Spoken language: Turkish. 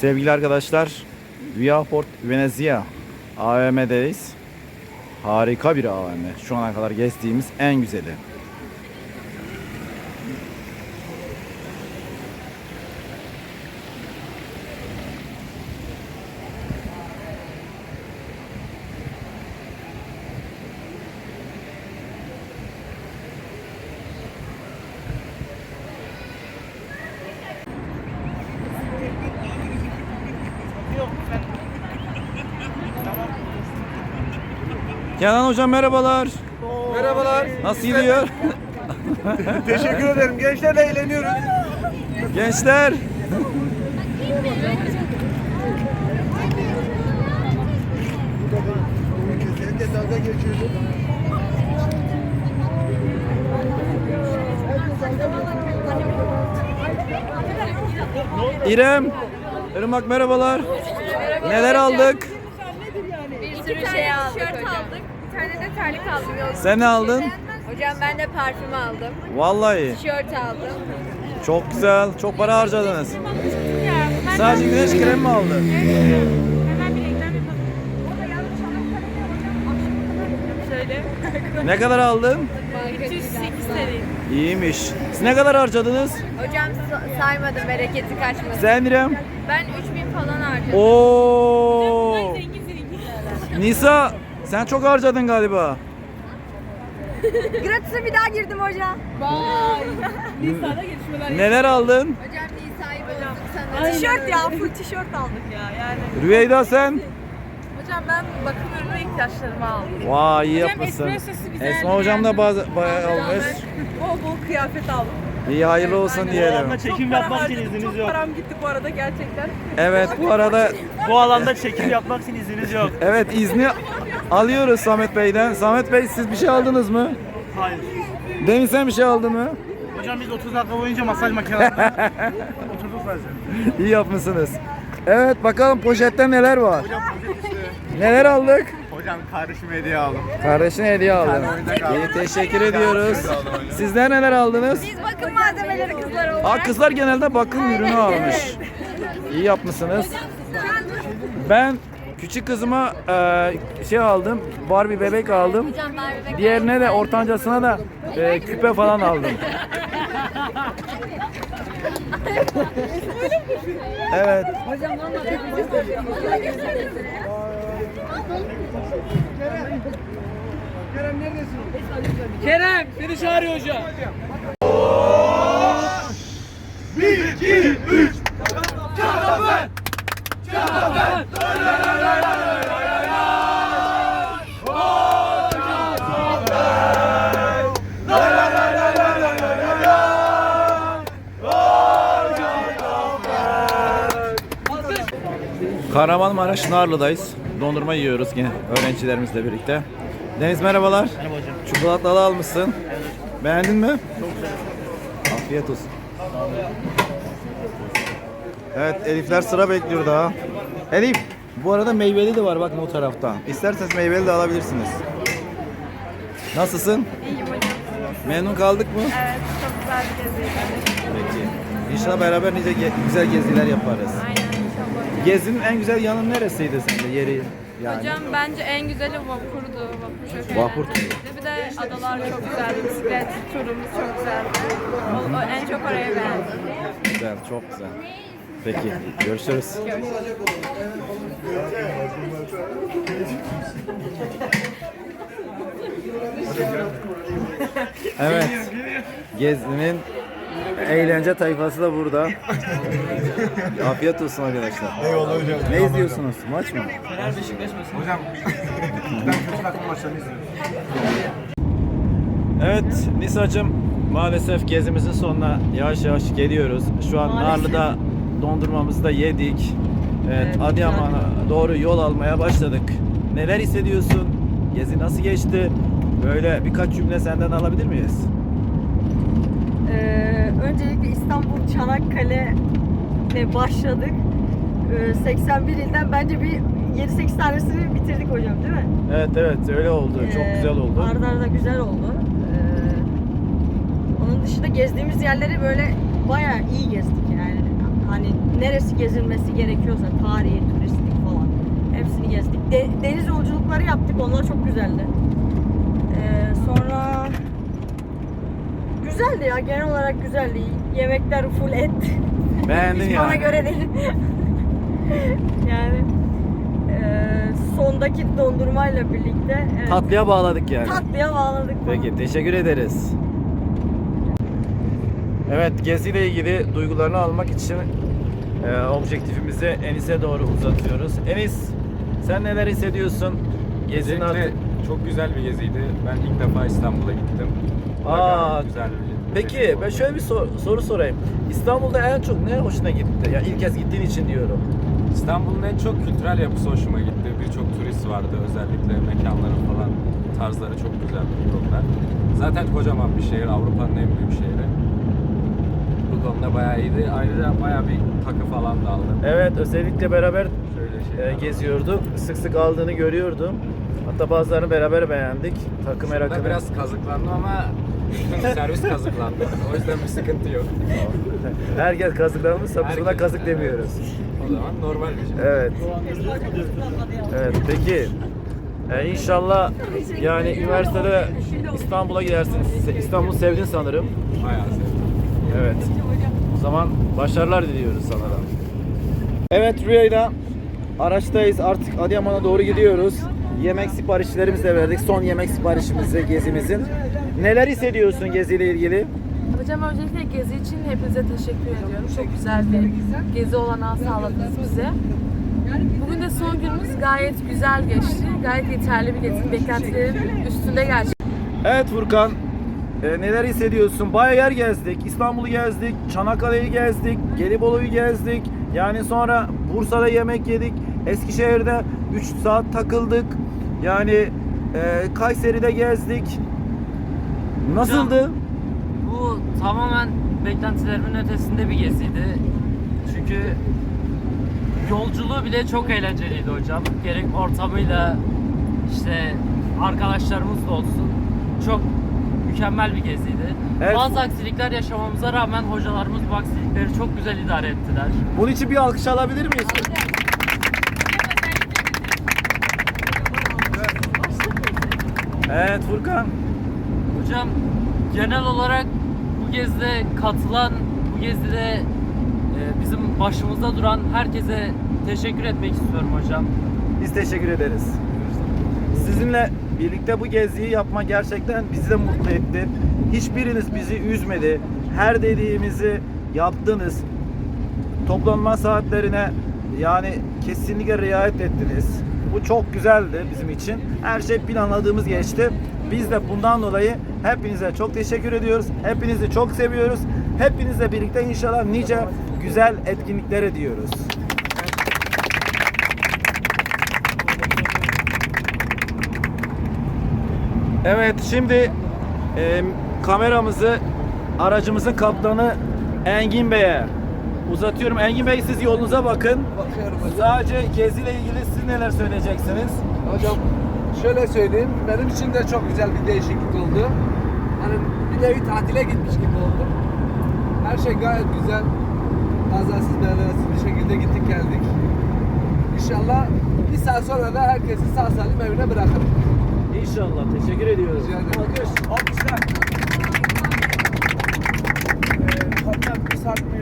Sevgili arkadaşlar, Viaport Venezia AVM'deyiz. Harika bir AVM. Şu ana kadar gezdiğimiz en güzeli. Kenan hocam merhabalar. Merhabalar. Nasıl gidiyor? Teşekkür ederim. Gençlerle eğleniyoruz. Gençler. İrem. Irmak merhabalar. Neler aldık? Bir sürü şey aldık hocam. aldık. Bir tane de terlik aldım. Yok. Sen ne aldın? Hocam ben de parfüm aldım. Vallahi Tişört aldım. çok güzel. Çok para harcadınız. Sadece güneş kremi mi aldın? Şöyle. Ne kadar aldın? 308 TL. İyiymiş. Siz ne kadar harcadınız? Hocam sa- saymadım bereketi kaçmasın. Sen İrem? Ben 3000 falan harcadım. Oo. Nisa sen çok harcadın galiba. Gratis'e bir daha girdim hocam. Neler aldın? Hocam Nisa'yı bozduk sanırım. Tişört ya full tişört aldık ya yani. Rüveyda sen? Hocam ben bakım ürünü ihtiyaçlarımı aldım. Vay iyi yapmışsın. espressosu güzeldi Esma hocam da bazı bayağı almış. Bol bol kıyafet aldım. İyi hayırlı olsun diyelim. çekim yapmak için izniniz yok. Param gitti bu arada gerçekten. Evet bu arada Bu alanda çekim yapmak için izniniz yok. evet izni alıyoruz Samet Bey'den. Samet Bey siz bir şey aldınız mı? Hayır. Demin sen bir şey aldın mı? Hocam biz 30 dakika boyunca masaj makinelerinde oturduk sadece. İyi yapmışsınız. Evet bakalım poşette neler var? Neler aldık? Hocam kardeşime hediye aldım. Kardeşine hediye aldın. İyi teşekkür ediyoruz. Sizler neler aldınız? Biz bakım malzemeleri kızlar olarak. Aa kızlar genelde bakım ürünü almış. İyi yapmışsınız. Ben küçük kızıma e, şey aldım. Barbie bebek aldım. Hocam Diğerine de ortancasına da e, küpe falan aldım. Evet. Kerem seni çağırıyor hocam. Kahramanmaraş Narlı'dayız. Dondurma yiyoruz yine öğrencilerimizle birlikte. Deniz merhabalar. Merhaba hocam. Çikolatalı almışsın. Beğendin mi? Çok güzel. Afiyet olsun. Evet Elifler sıra bekliyor daha. Elif bu arada meyveli de var bakın o tarafta. İsterseniz meyveli de alabilirsiniz. Nasılsın? İyiyim hocam. Memnun kaldık mı? Evet çok güzel bir geziydi. Peki. İnşallah beraber nice ge- güzel geziler yaparız. Aynen. Gezinin en güzel yanı neresiydi sence yeri? Yani. Hocam bence en güzeli vapurdu. Vapur çok Vapur eğlenceliydi. Bir de adalar çok güzeldi. Bisiklet turumuz çok güzeldi. O, o- en çok orayı beğendim. Güzel, çok güzel. Peki, görüşürüz. Evet. Gezi'nin eğlence tayfası da burada. Afiyet olsun arkadaşlar. Eyvallah hocam. Ne izliyorsunuz? Maç mı? Hocam ben kötü takım maçlarını izliyorum. Evet Nisa'cığım maalesef gezimizin sonuna yavaş yavaş geliyoruz. Şu an Narlı'da dondurmamızı da yedik. Evet, Adıyaman'a doğru yol almaya başladık. Neler hissediyorsun? Gezi nasıl geçti? Böyle birkaç cümle senden alabilir miyiz? Ee, öncelikle İstanbul Çanakkale'de başladık. Ee, 81 ilden bence bir 7-8 tanesini bitirdik hocam değil mi? Evet evet öyle oldu. Çok Ee, güzel oldu. Arda arda güzel oldu. Ee, onun dışında gezdiğimiz yerleri böyle bayağı iyi gezdik yani. Hani neresi gezilmesi gerekiyorsa tarihi, turistik falan hepsini gezdik. De- deniz yolculukları yaptık. Onlar çok güzeldi. Ee, sonra güzeldi ya genel olarak güzeldi. Yemekler full et. Beğendin Hiç yani. bana göre değil. yani eee, sondaki dondurmayla birlikte evet, Tatlıya bağladık yani. tatlıya bağladık falan. Peki teşekkür ederiz. Evet geziyle ilgili duygularını almak için e, objektifimizi Enis'e doğru uzatıyoruz. Enis sen neler hissediyorsun? Gezinin Öncelikle artık. Çok güzel bir geziydi. Ben ilk defa İstanbul'a gittim. Aa, güzel bir Peki ben şöyle bir sor- soru sorayım. İstanbul'da en çok ne hoşuna gitti? Ya ilk kez gittiğin için diyorum. İstanbul'un en çok kültürel yapısı hoşuma gitti. Birçok turist vardı. Özellikle mekanların falan tarzları çok güzel yollar. Zaten kocaman bir şehir. Avrupa'nın en büyük şehri. Bu konuda bayağı iyiydi. Ayrıca bayağı bir takı falan da aldım. Evet özellikle beraber Şöyle e, şeyler. geziyorduk. Sık sık aldığını görüyordum. Hatta bazılarını beraber beğendik. Takım Şurada merakını. biraz kazıklandım ama servis kazıklandı. O yüzden bir sıkıntı yok. Herkes kazıklanmışsa biz buna Herkes- kazık demiyoruz. O zaman normal bir şey. Evet. Evet peki. Ee, inşallah yani üniversitede İstanbul'a gidersiniz. İstanbul'u sevdin sanırım. Bayağı sevdim. Evet. O zaman başarılar diliyoruz sana da. Evet Rüya'yla araçtayız. Artık Adıyaman'a doğru gidiyoruz. Yemek siparişlerimizi de verdik. Son yemek siparişimizi gezimizin. Neler hissediyorsun geziyle ilgili? Hocam öncelikle gezi için hepinize teşekkür ediyorum. Çok güzel bir gezi olanağı sağladınız bize. Bugün de son günümüz gayet güzel geçti. Gayet yeterli bir gezi. Beklentilerimin üstünde gerçekten. Evet Furkan, e, neler hissediyorsun? Bayağı yer gezdik. İstanbul'u gezdik, Çanakkale'yi gezdik, Gelibolu'yu gezdik. Yani sonra Bursa'da yemek yedik. Eskişehir'de 3 saat takıldık. Yani e, Kayseri'de gezdik. Nasıldı? Bu tamamen beklentilerimin ötesinde bir geziydi. Çünkü yolculuğu bile çok eğlenceliydi hocam. Gerek ortamıyla işte arkadaşlarımız da olsun. Çok mükemmel bir geziydi. Evet. Bazı aksilikler yaşamamıza rağmen hocalarımız bu aksilikleri çok güzel idare ettiler. Bunun için bir alkış alabilir miyiz? Evet Furkan. Hocam genel olarak bu gezide katılan, bu gezide e, bizim başımızda duran herkese teşekkür etmek istiyorum hocam. Biz teşekkür ederiz. Sizinle birlikte bu geziyi yapma gerçekten bizi de mutlu etti. Hiçbiriniz bizi üzmedi. Her dediğimizi yaptınız. Toplanma saatlerine yani kesinlikle riayet ettiniz. Bu çok güzeldi bizim için. Her şey planladığımız geçti. Biz de bundan dolayı hepinize çok teşekkür ediyoruz. Hepinizi çok seviyoruz. Hepinizle birlikte inşallah nice güzel etkinliklere diyoruz. Evet şimdi e, kameramızı aracımızın kaptanı Engin Bey'e uzatıyorum. Engin Bey siz yolunuza bakın. Bakıyorum hocam. Sadece Gezi ile ilgili siz neler söyleyeceksiniz? Hocam şöyle söyleyeyim. Benim için de çok güzel bir değişiklik oldu. Hani bir nevi tatile gitmiş gibi oldum. Her şey gayet güzel. Kazasız belasız bir şekilde gittik geldik. İnşallah bir saat sonra da herkesi sağ salim evine bırakırım. İnşallah. Teşekkür ediyoruz. Rica ederim. Alkış. Alkışlar. Ee, bir saat mi